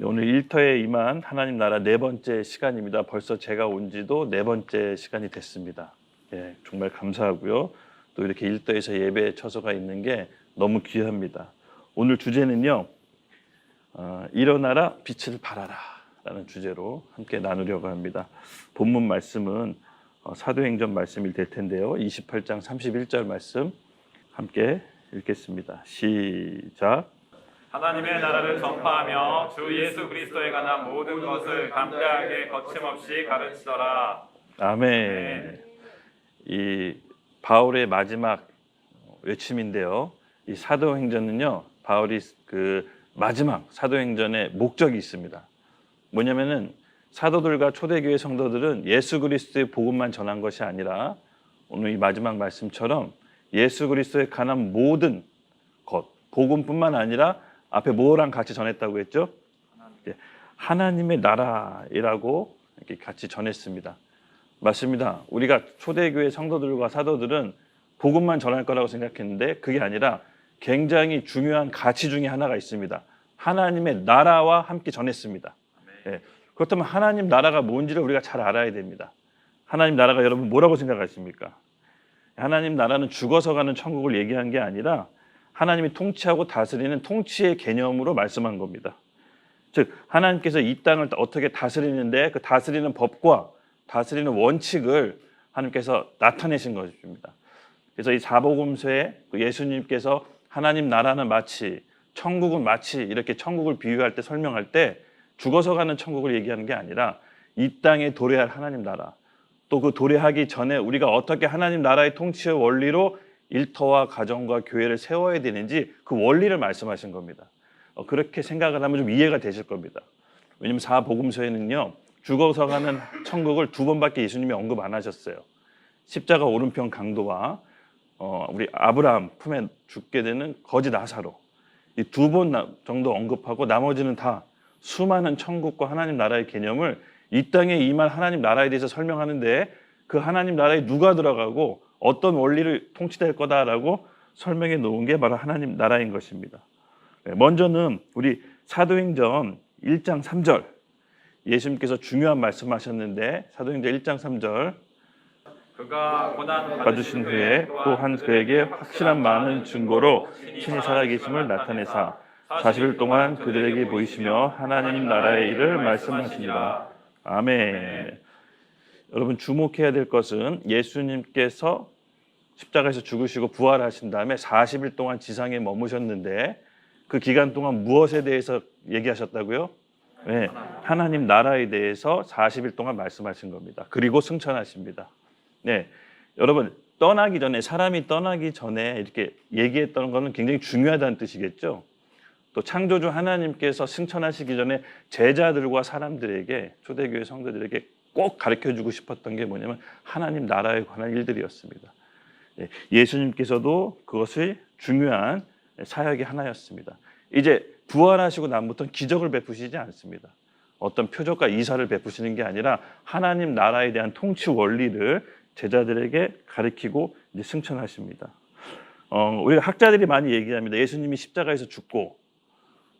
네, 오늘 일터에 임한 하나님 나라 네 번째 시간입니다. 벌써 제가 온 지도 네 번째 시간이 됐습니다. 예, 정말 감사하고요. 또 이렇게 일터에서 예배 처소가 있는 게 너무 귀합니다. 오늘 주제는요. 어, 일어나라 빛을 발하라 라는 주제로 함께 나누려고 합니다. 본문 말씀은 어, 사도행전 말씀이 될 텐데요. 28장 31절 말씀 함께 읽겠습니다. 시작. 하나님의 나라를 전파하며 주 예수 그리스도에 관한 모든 것을 담대하게 거침없이 가르치더라. 아멘. 이 바울의 마지막 외침인데요. 이 사도행전은요. 바울이 그 마지막 사도행전의 목적이 있습니다. 뭐냐면은 사도들과 초대교회 성도들은 예수 그리스도의 복음만 전한 것이 아니라 오늘 이 마지막 말씀처럼 예수 그리스도에 관한 모든 것, 복음뿐만 아니라 앞에 뭐랑 같이 전했다고 했죠? 예, 하나님의 나라이라고 이렇게 같이 전했습니다. 맞습니다. 우리가 초대교회 성도들과 사도들은 복음만 전할 거라고 생각했는데 그게 아니라 굉장히 중요한 가치 중에 하나가 있습니다. 하나님의 나라와 함께 전했습니다. 예, 그렇다면 하나님 나라가 뭔지를 우리가 잘 알아야 됩니다. 하나님 나라가 여러분 뭐라고 생각하십니까? 하나님 나라는 죽어서 가는 천국을 얘기한 게 아니라 하나님이 통치하고 다스리는 통치의 개념으로 말씀한 겁니다. 즉 하나님께서 이 땅을 어떻게 다스리는데 그 다스리는 법과 다스리는 원칙을 하나님께서 나타내신 것입니다. 그래서 이 사복음서에 그 예수님께서 하나님 나라는 마치 천국은 마치 이렇게 천국을 비유할 때 설명할 때 죽어서 가는 천국을 얘기하는 게 아니라 이 땅에 도래할 하나님 나라 또 그 도래하기 전에 우리가 어떻게 하나님 나라의 통치의 원리로 일터와 가정과 교회를 세워야 되는지 그 원리를 말씀하신 겁니다. 어, 그렇게 생각을 하면 좀 이해가 되실 겁니다. 왜냐하면 사복음서에는요 죽어서 가는 천국을 두 번밖에 예수님이 언급 안 하셨어요. 십자가 오른편 강도와 어, 우리 아브라함 품에 죽게 되는 거지 나사로 이 두 번 정도 언급하고 나머지는 다 수많은 천국과 하나님 나라의 개념을 이 땅에 임할 하나님 나라에 대해서 설명하는데 그 하나님 나라에 누가 들어가고 어떤 원리를 통치될 거다라고 설명해 놓은 게 바로 하나님 나라인 것입니다. 네, 먼저는 우리 사도행전 1장 3절 예수님께서 중요한 말씀하셨는데 사도행전 1장 3절 그가 고난 받으신 후에 또한 그에게 확실한 많은 증거로 신이 살아계심을 나타내사 40일 동안 그들에게 보이시며 하나님 나라의 일을 말씀하시니라. 아멘. 여러분 주목해야 될 것은 예수님께서 십자가에서 죽으시고 부활하신 다음에 40일 동안 지상에 머무셨는데 그 기간 동안 무엇에 대해서 얘기하셨다고요? 네, 하나님 나라에 대해서 40일 동안 말씀하신 겁니다. 그리고 승천하십니다. 네, 여러분 떠나기 전에 사람이 떠나기 전에 이렇게 얘기했던 거는 굉장히 중요하다는 뜻이겠죠. 또 창조주 하나님께서 승천하시기 전에 제자들과 사람들에게 초대교회 성도들에게 꼭 가르쳐 주고 싶었던 게 뭐냐면 하나님 나라에 관한 일들이었습니다. 예, 예수님께서도 그것을 중요한 사역의 하나였습니다. 이제 부활하시고 난부터는 기적을 베푸시지 않습니다. 어떤 표적과 이사를 베푸시는 게 아니라 하나님 나라에 대한 통치 원리를 제자들에게 가르치고 이제 승천하십니다. 어, 우리가 학자들이 많이 얘기합니다. 예수님이 십자가에서 죽고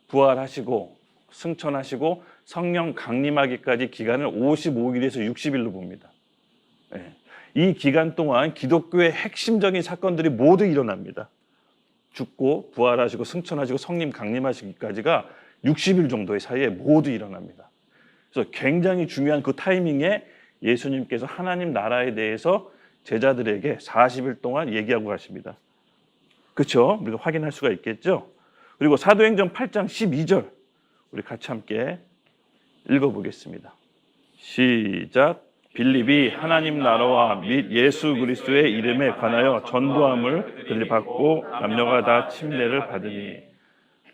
부활하시고 승천하시고 성령 강림하기까지 기간을 55일에서 60일로 봅니다. 예. 이 기간 동안 기독교의 핵심적인 사건들이 모두 일어납니다. 죽고 부활하시고 승천하시고 성님 강림하시기까지가 60일 정도의 사이에 모두 일어납니다. 그래서 굉장히 중요한 그 타이밍에 예수님께서 하나님 나라에 대해서 제자들에게 40일 동안 얘기하고 가십니다. 그렇죠? 우리가 확인할 수가 있겠죠? 그리고 사도행전 8장 12절 우리 같이 함께 읽어보겠습니다. 시작. 빌립이 하나님 나라와 및 예수 그리스도의 이름에 관하여 전도함을 들리받고 남녀가 다 침례를 받으니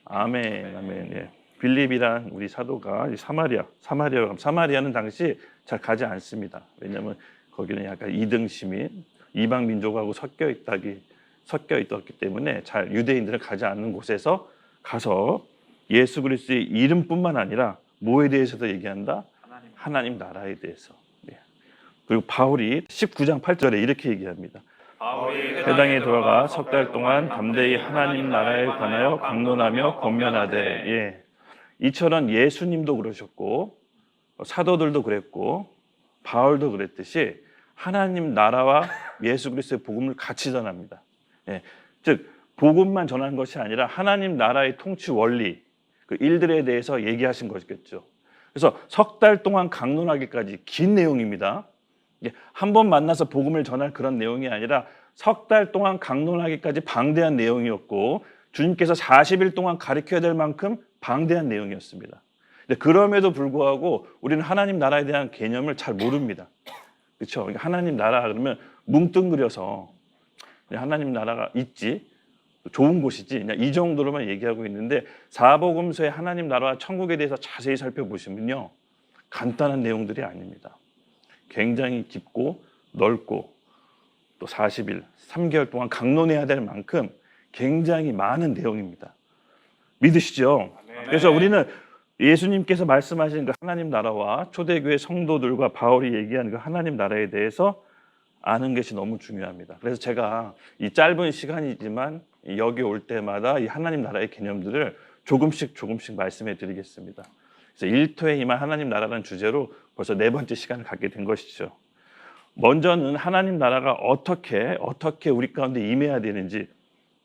아멘 아멘 예. 빌립이란 우리 사도가 사마리아 사마리아 사마리아는 당시 잘 가지 않습니다. 왜냐하면 거기는 약간 이등 시민 이방 민족하고 섞여 있다기 섞여 있었기 때문에 잘 유대인들은 가지 않는 곳에서 가서 예수 그리스도의 이름뿐만 아니라 뭐에 대해서도 얘기한다? 하나님. 하나님 나라에 대해서. 네. 그리고 바울이 19장 8절에 이렇게 얘기합니다. 회당에 들어가 석 달 동안 담대히 하나님 나라에 관하여 강론하며 권면하되 예. 이처럼 예수님도 그러셨고 사도들도 그랬고 바울도 그랬듯이 하나님 나라와 예수 그리스도의 복음을 같이 전합니다. 예, 즉 복음만 전한 것이 아니라 하나님 나라의 통치 원리 그 일들에 대해서 얘기하신 것이겠죠. 그래서 석 달 동안 강론하기까지 긴 내용입니다. 한 번 만나서 복음을 전할 그런 내용이 아니라 석 달 동안 강론하기까지 방대한 내용이었고 주님께서 40일 동안 가르쳐야 될 만큼 방대한 내용이었습니다. 그럼에도 불구하고 우리는 하나님 나라에 대한 개념을 잘 모릅니다. 그렇죠? 하나님 나라 그러면 뭉뚱그려서 하나님 나라가 있지 좋은 곳이지 그냥 이 정도로만 얘기하고 있는데 사복음서의 하나님 나라와 천국에 대해서 자세히 살펴보시면요 간단한 내용들이 아닙니다. 굉장히 깊고 넓고 또 40일, 3개월 동안 강론해야 될 만큼 굉장히 많은 내용입니다. 믿으시죠? 그래서 우리는 예수님께서 말씀하신 그 하나님 나라와 초대교회 성도들과 바울이 얘기한 그 하나님 나라에 대해서 아는 것이 너무 중요합니다. 그래서 제가 이 짧은 시간이지만 여기 올 때마다 이 하나님 나라의 개념들을 조금씩 조금씩 말씀해 드리겠습니다. 그래서 일토에 임한 하나님 나라라는 주제로 벌써 네 번째 시간을 갖게 된 것이죠. 먼저는 하나님 나라가 어떻게 어떻게 우리 가운데 임해야 되는지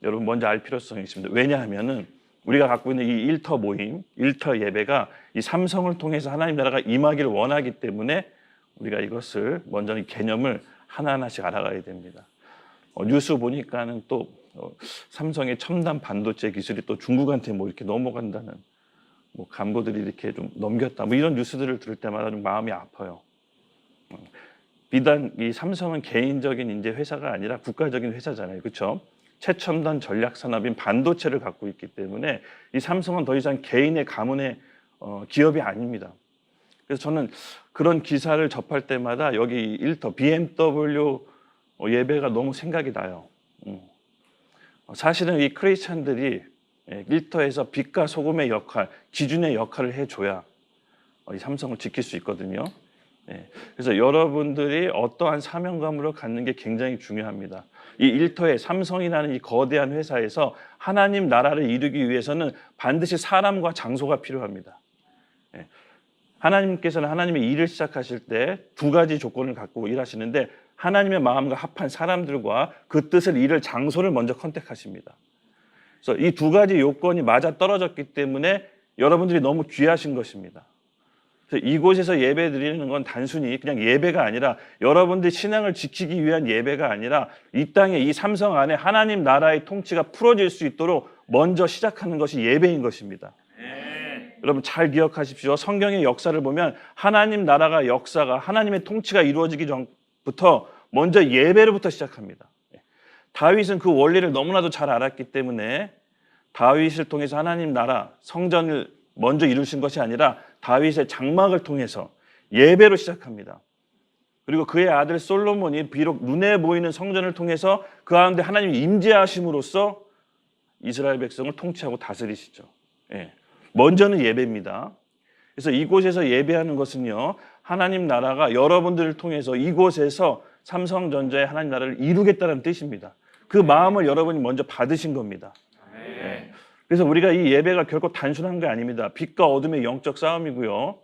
여러분 먼저 알 필요성이 있습니다. 왜냐하면은 우리가 갖고 있는 이 일터 모임, 일터 예배가 이 삼성을 통해서 하나님 나라가 임하기를 원하기 때문에 우리가 이것을 먼저 이 개념을 하나하나씩 알아가야 됩니다. 어, 뉴스 보니까는 또 어, 삼성의 첨단 반도체 기술이 또 중국한테 뭐 이렇게 넘어간다는 뭐 간부들이 이렇게 좀 넘겼다 뭐 이런 뉴스들을 들을 때마다 좀 마음이 아파요. 어, 비단 이 삼성은 개인적인 이제 회사가 아니라 국가적인 회사잖아요, 그렇죠? 최첨단 전략 산업인 반도체를 갖고 있기 때문에 이 삼성은 더 이상 개인의 가문의 어, 기업이 아닙니다. 그래서 저는 그런 기사를 접할 때마다 여기 일터 BMW 어, 예배가 너무 생각이 나요. 음. 어, 사실은 이 크리스찬들이 예, 일터에서 빛과 소금의 역할, 기준의 역할을 해줘야 어, 이 삼성을 지킬 수 있거든요. 예, 그래서 여러분들이 어떠한 사명감으로 갖는 게 굉장히 중요합니다. 이 일터의 삼성이라는 이 거대한 회사에서 하나님 나라를 이루기 위해서는 반드시 사람과 장소가 필요합니다. 예, 하나님께서는 하나님의 일을 시작하실 때 두 가지 조건을 갖고 일하시는데 하나님의 마음과 합한 사람들과 그 뜻을 이룰 장소를 먼저 컨택하십니다. 그래서 이 두 가지 요건이 맞아 떨어졌기 때문에 여러분들이 너무 귀하신 것입니다. 이곳에서 예배 드리는 건 단순히 그냥 예배가 아니라 여러분들 신앙을 지키기 위한 예배가 아니라 이 땅에 이 삼성 안에 하나님 나라의 통치가 풀어질 수 있도록 먼저 시작하는 것이 예배인 것입니다. 여러분 잘 기억하십시오. 성경의 역사를 보면 하나님 나라가 역사가 하나님의 통치가 이루어지기 전 부터 먼저 예배로부터 시작합니다. 다윗은 그 원리를 너무나도 잘 알았기 때문에 다윗을 통해서 하나님 나라 성전을 먼저 이루신 것이 아니라 다윗의 장막을 통해서 예배로 시작합니다. 그리고 그의 아들 솔로몬이 비록 눈에 보이는 성전을 통해서 그 가운데 하나님이 임재하심으로써 이스라엘 백성을 통치하고 다스리시죠. 예. 먼저는 예배입니다. 그래서 이곳에서 예배하는 것은요, 하나님 나라가 여러분들을 통해서 이곳에서 삼성전자의 하나님 나라를 이루겠다는 뜻입니다. 그 마음을 여러분이 먼저 받으신 겁니다. 예. 그래서 우리가 이 예배가 결코 단순한 게 아닙니다. 빛과 어둠의 영적 싸움이고요.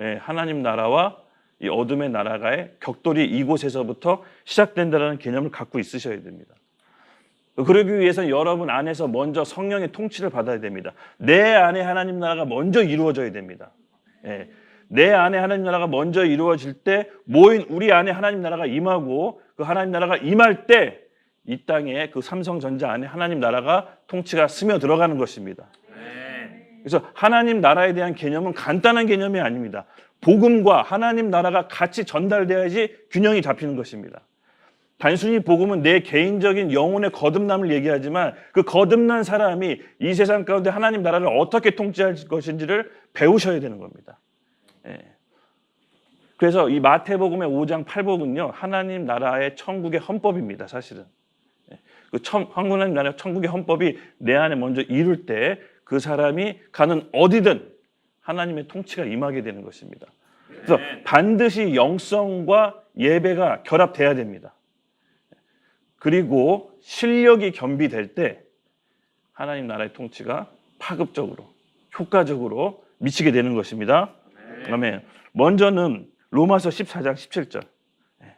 예, 하나님 나라와 이 어둠의 나라가의 격돌이 이곳에서부터 시작된다는 개념을 갖고 있으셔야 됩니다. 그러기 위해서는 여러분 안에서 먼저 성령의 통치를 받아야 됩니다. 내 안에 하나님 나라가 먼저 이루어져야 됩니다. 예, 내 안에 하나님 나라가 먼저 이루어질 때 모인 우리 안에 하나님 나라가 임하고 그 하나님 나라가 임할 때 이 땅에 그 삼성전자 안에 하나님 나라가 통치가 스며 들어가는 것입니다. 그래서 하나님 나라에 대한 개념은 간단한 개념이 아닙니다. 복음과 하나님 나라가 같이 전달돼야지 균형이 잡히는 것입니다. 단순히 복음은 내 개인적인 영혼의 거듭남을 얘기하지만 그 거듭난 사람이 이 세상 가운데 하나님 나라를 어떻게 통치할 것인지를 배우셔야 되는 겁니다. 예. 그래서 이 마태복음의 5장 8복은요 하나님 나라의 천국의 헌법입니다. 사실은 예. 그 천, 하나님 나라의 천국의 헌법이 내 안에 먼저 이룰 때 그 사람이 가는 어디든 하나님의 통치가 임하게 되는 것입니다. 그래서 반드시 영성과 예배가 결합돼야 됩니다. 그리고 실력이 겸비될 때 하나님 나라의 통치가 파급적으로 효과적으로 미치게 되는 것입니다. 아멘. 먼저는 로마서 14장 17절. 예.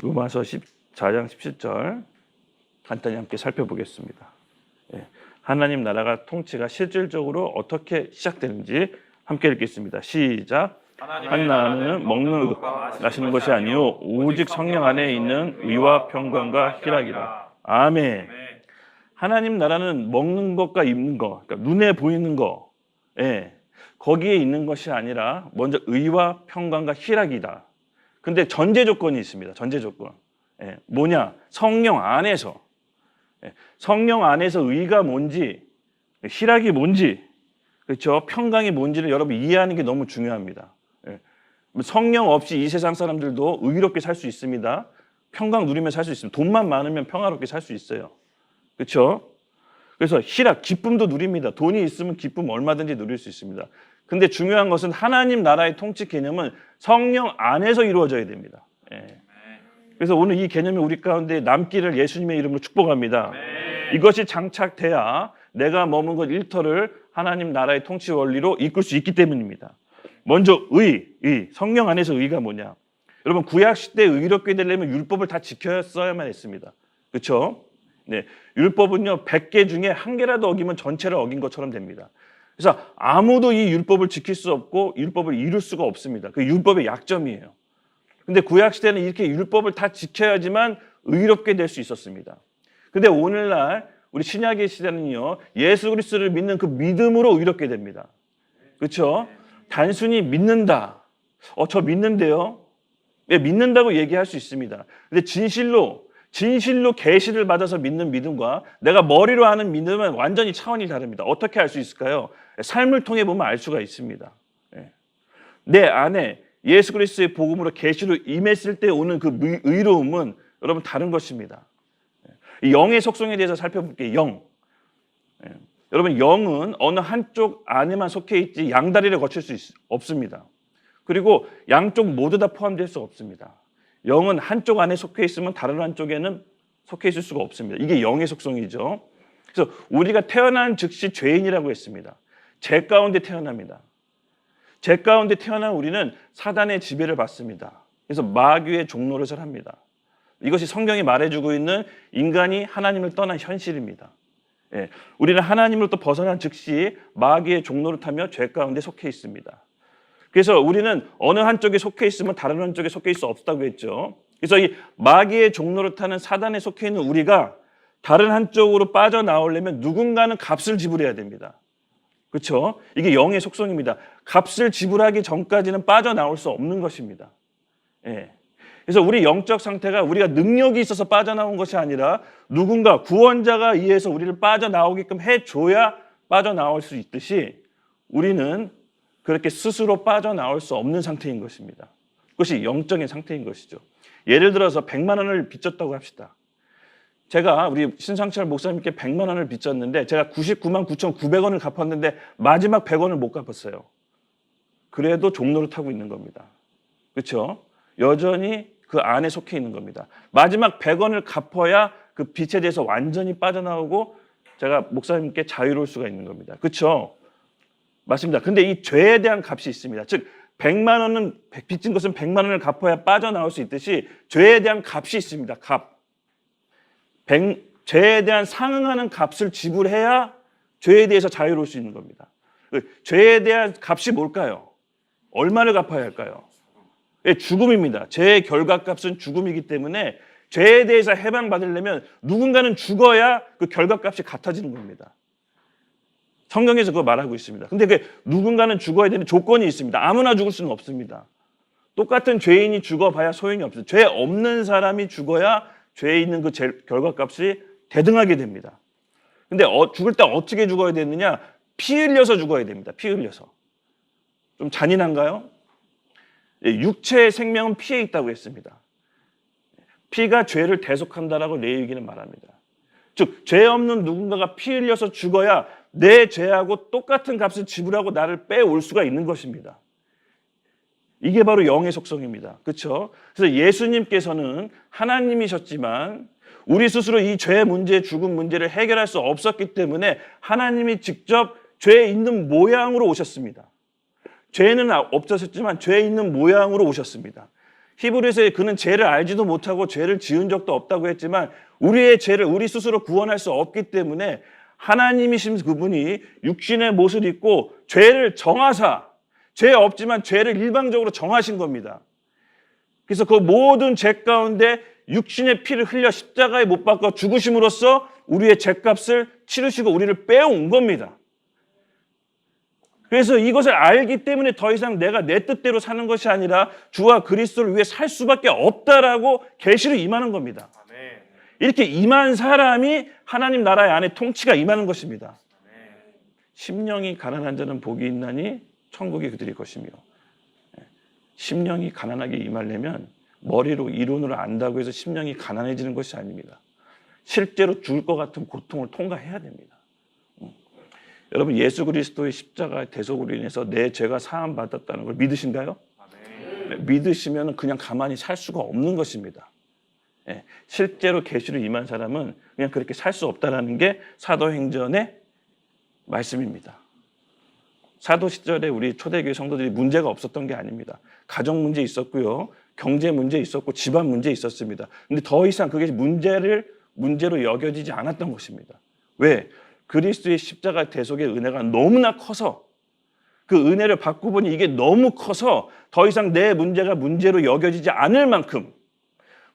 로마서 14장 17절 간단히 함께 살펴보겠습니다. 예. 하나님 나라가 통치가 실질적으로 어떻게 시작되는지 함께 읽겠습니다. 시작. 한 나라는 먹는 것, 마시는 것이 아니요 오직 성령 안에 있는 의와 평강과 희락이라. 아멘. 네. 하나님 나라는 먹는 것과 입는 것, 그러니까 눈에 보이는 거, 예, 거기에 있는 것이 아니라 먼저 의와 평강과 희락이다. 근데 전제 조건이 있습니다. 전제 조건. 예, 뭐냐? 성령 안에서. 예, 성령 안에서 의가 뭔지, 희락이 뭔지, 그렇죠? 평강이 뭔지를 여러분 이해하는 게 너무 중요합니다. 예. 성령 없이 이 세상 사람들도 의롭게 살 수 있습니다. 평강 누리며 살 수 있습니다. 돈만 많으면 평화롭게 살 수 있어요. 그렇죠? 그래서 희락, 기쁨도 누립니다. 돈이 있으면 기쁨 얼마든지 누릴 수 있습니다. 근데 중요한 것은 하나님 나라의 통치 개념은 성령 안에서 이루어져야 됩니다. 예. 그래서 오늘 이 개념이 우리 가운데 남기를 예수님의 이름으로 축복합니다. 이것이 장착돼야 내가 머문 것 일터를 하나님 나라의 통치 원리로 이끌 수 있기 때문입니다. 먼저 의, 의, 성령 안에서 의가 뭐냐? 여러분 구약 시대 의롭게 되려면 율법을 다 지켰어야만 했습니다. 그렇죠? 네, 율법은요 100개 중에 한 개라도 어기면 전체를 어긴 것처럼 됩니다. 그래서 아무도 이 율법을 지킬 수 없고 율법을 이룰 수가 없습니다. 그 율법의 약점이에요. 근데 구약 시대는 이렇게 율법을 다 지켜야지만 의롭게 될 수 있었습니다. 근데 오늘날 우리 신약의 시대는요 예수 그리스도를 믿는 그 믿음으로 의롭게 됩니다. 그렇죠? 단순히 믿는다. 어, 저 믿는데요. 예, 믿는다고 얘기할 수 있습니다. 근데 진실로 진실로 계시를 받아서 믿는 믿음과 내가 머리로 하는 믿음은 완전히 차원이 다릅니다. 어떻게 알 수 있을까요? 삶을 통해 보면 알 수가 있습니다. 예. 내 안에 예수 그리스도의 복음으로 계시로 임했을 때 오는 그 의- 의로움은 여러분 다른 것입니다. 이 영의 속성에 대해서 살펴볼게요. 영. 예. 여러분 영은 어느 한쪽 안에만 속해 있지 양다리를 거칠 수 있- 없습니다. 그리고 양쪽 모두 다 포함될 수 없습니다. 영은 한쪽 안에 속해 있으면 다른 한쪽에는 속해 있을 수가 없습니다. 이게 영의 속성이죠. 그래서 우리가 태어난 즉시 죄인이라고 했습니다. 죄 가운데 태어납니다. 죄 가운데 태어난 우리는 사단의 지배를 받습니다. 그래서 마귀의 종노릇을 합니다. 이것이 성경이 말해주고 있는 인간이 하나님을 떠난 현실입니다. 예, 우리는 하나님으로부터 벗어난 즉시 마귀의 종노릇하며 죄 가운데 속해 있습니다. 그래서 우리는 어느 한쪽에 속해 있으면 다른 한쪽에 속해 있을 수 없다고 했죠. 그래서 이 마귀의 종노릇하는 사단에 속해 있는 우리가 다른 한쪽으로 빠져나오려면 누군가는 값을 지불해야 됩니다. 그렇죠? 이게 영의 속성입니다. 값을 지불하기 전까지는 빠져나올 수 없는 것입니다. 예. 그래서 우리 영적 상태가 우리가 능력이 있어서 빠져나온 것이 아니라 누군가 구원자가 의해서 우리를 빠져나오게끔 해줘야 빠져나올 수 있듯이 우리는 그렇게 스스로 빠져나올 수 없는 상태인 것입니다. 그것이 영적인 상태인 것이죠. 예를 들어서 100만 원을 빚졌다고 합시다. 제가 우리 신상철 목사님께 100만 원을 빚졌는데 제가 99만 9,900원을 갚았는데 마지막 100원을 못 갚았어요. 그래도 종로를 타고 있는 겁니다. 그렇죠? 여전히 그 안에 속해 있는 겁니다. 마지막 100원을 갚아야 그 빚에 대해서 완전히 빠져나오고 제가 목사님께 자유로울 수가 있는 겁니다. 그렇죠? 맞습니다. 근데 이 죄에 대한 값이 있습니다. 즉 100만 원은 빚진 것은 100만 원을 갚아야 빠져나올 수 있듯이 죄에 대한 값이 있습니다. 값. 백- 죄에 대한 상응하는 값을 지불해야 죄에 대해서 자유로울 수 있는 겁니다. 그 죄에 대한 값이 뭘까요? 얼마를 갚아야 할까요? 예, 죽음입니다. 죄의 결과값은 죽음이기 때문에 죄에 대해서 해방받으려면 누군가는 죽어야 그 결과값이 같아지는 겁니다. 성경에서 그거 말하고 있습니다. 근데 그 누군가는 죽어야 되는 조건이 있습니다. 아무나 죽을 수는 없습니다. 똑같은 죄인이 죽어봐야 소용이 없어요. 죄 없는 사람이 죽어야 죄에 있는 그 제- 결과값이 대등하게 됩니다. 근데 어- 죽을 때 어떻게 죽어야 되느냐? 피 흘려서 죽어야 됩니다. 피 흘려서. 좀 잔인한가요? 예, 육체의 생명은 피에 있다고 했습니다. 피가 죄를 대속한다라고 레위기는 말합니다. 즉, 죄 없는 누군가가 피 흘려서 죽어야 내 죄하고 똑같은 값을 지불하고 나를 빼올 수가 있는 것입니다. 이게 바로 영의 속성입니다. 그렇죠? 그래서 예수님께서는 하나님이셨지만 우리 스스로 이 죄 문제, 죽음 문제를 해결할 수 없었기 때문에 하나님이 직접 죄 있는 모양으로 오셨습니다. 죄는 없었지만 죄 있는 모양으로 오셨습니다. 히브리서에 그는 죄를 알지도 못하고 죄를 지은 적도 없다고 했지만 우리의 죄를 우리 스스로 구원할 수 없기 때문에 하나님이신 그분이 육신의 못을 입고 죄를 정하사 죄 없지만 죄를 일방적으로 정하신 겁니다. 그래서 그 모든 죄 가운데 육신의 피를 흘려 십자가에 못 박아 죽으심으로써 우리의 죄값을 치르시고 우리를 빼온 겁니다. 그래서 이것을 알기 때문에 더 이상 내가 내 뜻대로 사는 것이 아니라 주와 그리스도를 위해 살 수밖에 없다라고 계시로 임하는 겁니다. 이렇게 임한 사람이 하나님 나라의 안에 통치가 임하는 것입니다. 심령이 가난한 자는 복이 있나니 천국이 그들의 것이며 예. 심령이 가난하게 임하려면 머리로 이론으로 안다고 해서 심령이 가난해지는 것이 아닙니다. 실제로 죽을 것 같은 고통을 통과해야 됩니다. 음. 여러분 예수 그리스도의 십자가 대속으로 인해서 내 죄가 사함 받았다는 걸 믿으신가요? 아멘. 믿으시면 그냥 가만히 살 수가 없는 것입니다. 예, 실제로 계시로 임한 사람은 그냥 그렇게 살 수 없다라는 게 사도행전의 말씀입니다. 사도 시절에 우리 초대교회 성도들이 문제가 없었던 게 아닙니다. 가정 문제 있었고요. 경제 문제 있었고 집안 문제 있었습니다. 근데 더 이상 그게 문제를 문제로 여겨지지 않았던 것입니다. 왜? 그리스도의 십자가 대속의 은혜가 너무나 커서 그 은혜를 받고 보니 이게 너무 커서 더 이상 내 문제가 문제로 여겨지지 않을 만큼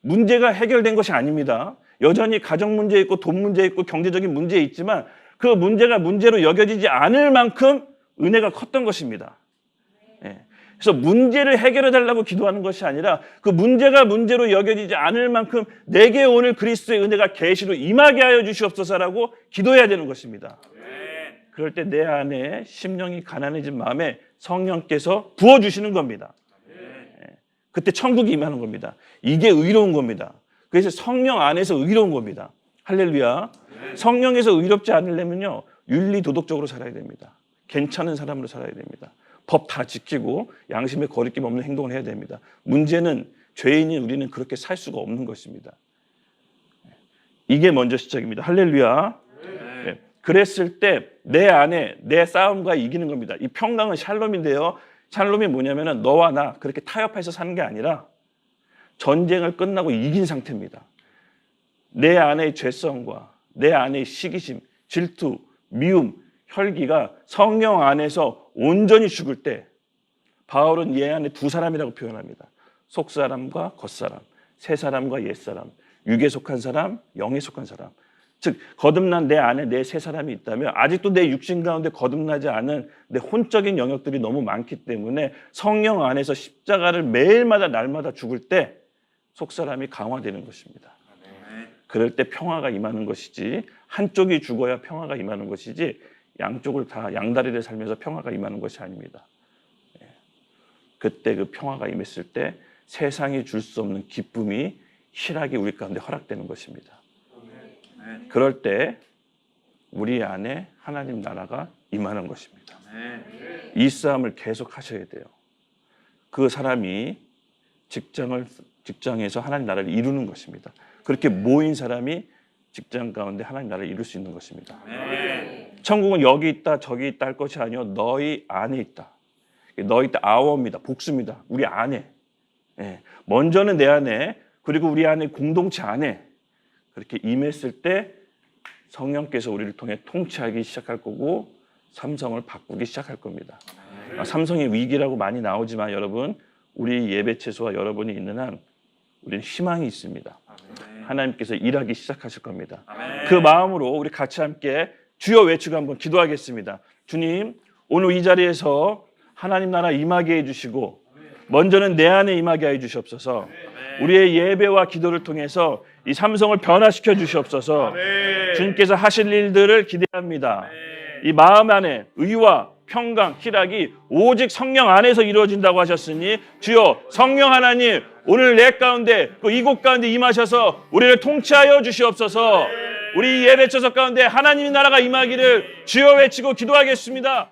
문제가 해결된 것이 아닙니다. 여전히 가정 문제 있고 돈 문제 있고 경제적인 문제 있지만 그 문제가 문제로 여겨지지 않을 만큼 은혜가 컸던 것입니다. 예. 그래서 문제를 해결해 달라고 기도하는 것이 아니라 그 문제가 문제로 여겨지지 않을 만큼 내게 오늘 그리스도의 은혜가 계시로 임하게 하여 주시옵소서라고 기도해야 되는 것입니다. 그럴 때 내 안에 심령이 가난해진 마음에 성령께서 부어 주시는 겁니다. 예. 그때 천국이 임하는 겁니다. 이게 의로운 겁니다. 그래서 성령 안에서 의로운 겁니다. 할렐루야. 성령에서 의롭지 않으려면요. 윤리 도덕적으로 살아야 됩니다. 괜찮은 사람으로 살아야 됩니다. 법 다 지키고 양심에 거리낌 없는 행동을 해야 됩니다. 문제는 죄인인 우리는 그렇게 살 수가 없는 것입니다. 이게 먼저 시작입니다. 할렐루야. 예. 그랬을 때 내 안에 내 싸움과 이기는 겁니다. 이 평강은 샬롬인데요. 샬롬이 뭐냐면은 너와 나 그렇게 타협해서 사는 게 아니라 전쟁을 끝나고 이긴 상태입니다. 내 안의 죄성과 내 안의 시기심, 질투, 미움, 혈기가 성령 안에서 온전히 죽을 때 바울은 얘 안에 두 사람이라고 표현합니다. 속 사람과 겉 사람, 새 사람과 옛 사람, 육에 속한 사람, 영에 속한 사람. 즉 거듭난 내 안에 내 새 사람이 있다면 아직도 내 육신 가운데 거듭나지 않은 내 혼적인 영역들이 너무 많기 때문에 성령 안에서 십자가를 매일마다 날마다 죽을 때 속 사람이 강화되는 것입니다. 그럴 때 평화가 임하는 것이지 한쪽이 죽어야 평화가 임하는 것이지 양쪽을 다 양다리를 살면서 평화가 임하는 것이 아닙니다. 예. 그때 그 평화가 임했을 때 세상이 줄 수 없는 기쁨이 희락이 우리 가운데 허락되는 것입니다. 그럴 때 우리 안에 하나님 나라가 임하는 것입니다. 이 싸움을 계속 하셔야 돼요. 그 사람이 직장을 직장에서 하나님 나라를 이루는 것입니다. 그렇게 모인 사람이 직장 가운데 하나님 나라를 이룰 수 있는 것입니다. 천국은 여기 있다 저기 있다 할 것이 아니요 너희 안에 있다. 너희 있다 아워입니다. 복수입니다. 우리 안에. 예. 먼저는 내 안에 그리고 우리 안에 공동체 안에 그렇게 임했을 때 성령께서 우리를 통해 통치하기 시작할 거고 삼성을 바꾸기 시작할 겁니다. 아, 삼성의 위기라고 많이 나오지만 여러분 우리 예배 채소와 여러분이 있는 한 우리는 희망이 있습니다. 하나님께서 일하기 시작하실 겁니다. 아멘. 그 마음으로 우리 같이 함께 주여 외치고 한번 기도하겠습니다. 주님, 오늘 이 자리에서 하나님 나라 임하게 해주시고 먼저는 내 안에 임하게 해 주시옵소서. 우리의 예배와 기도를 통해서 이 삼성을 변화시켜 주시옵소서. 주님께서 하실 일들을 기대합니다. 이 마음 안에 의와 평강, 희락이 오직 성령 안에서 이루어진다고 하셨으니 주여 성령 하나님 오늘 내 가운데 또 이곳 가운데 임하셔서 우리를 통치하여 주시옵소서. 우리 예배 처석 가운데 하나님의 나라가 임하기를 주여 외치고 기도하겠습니다.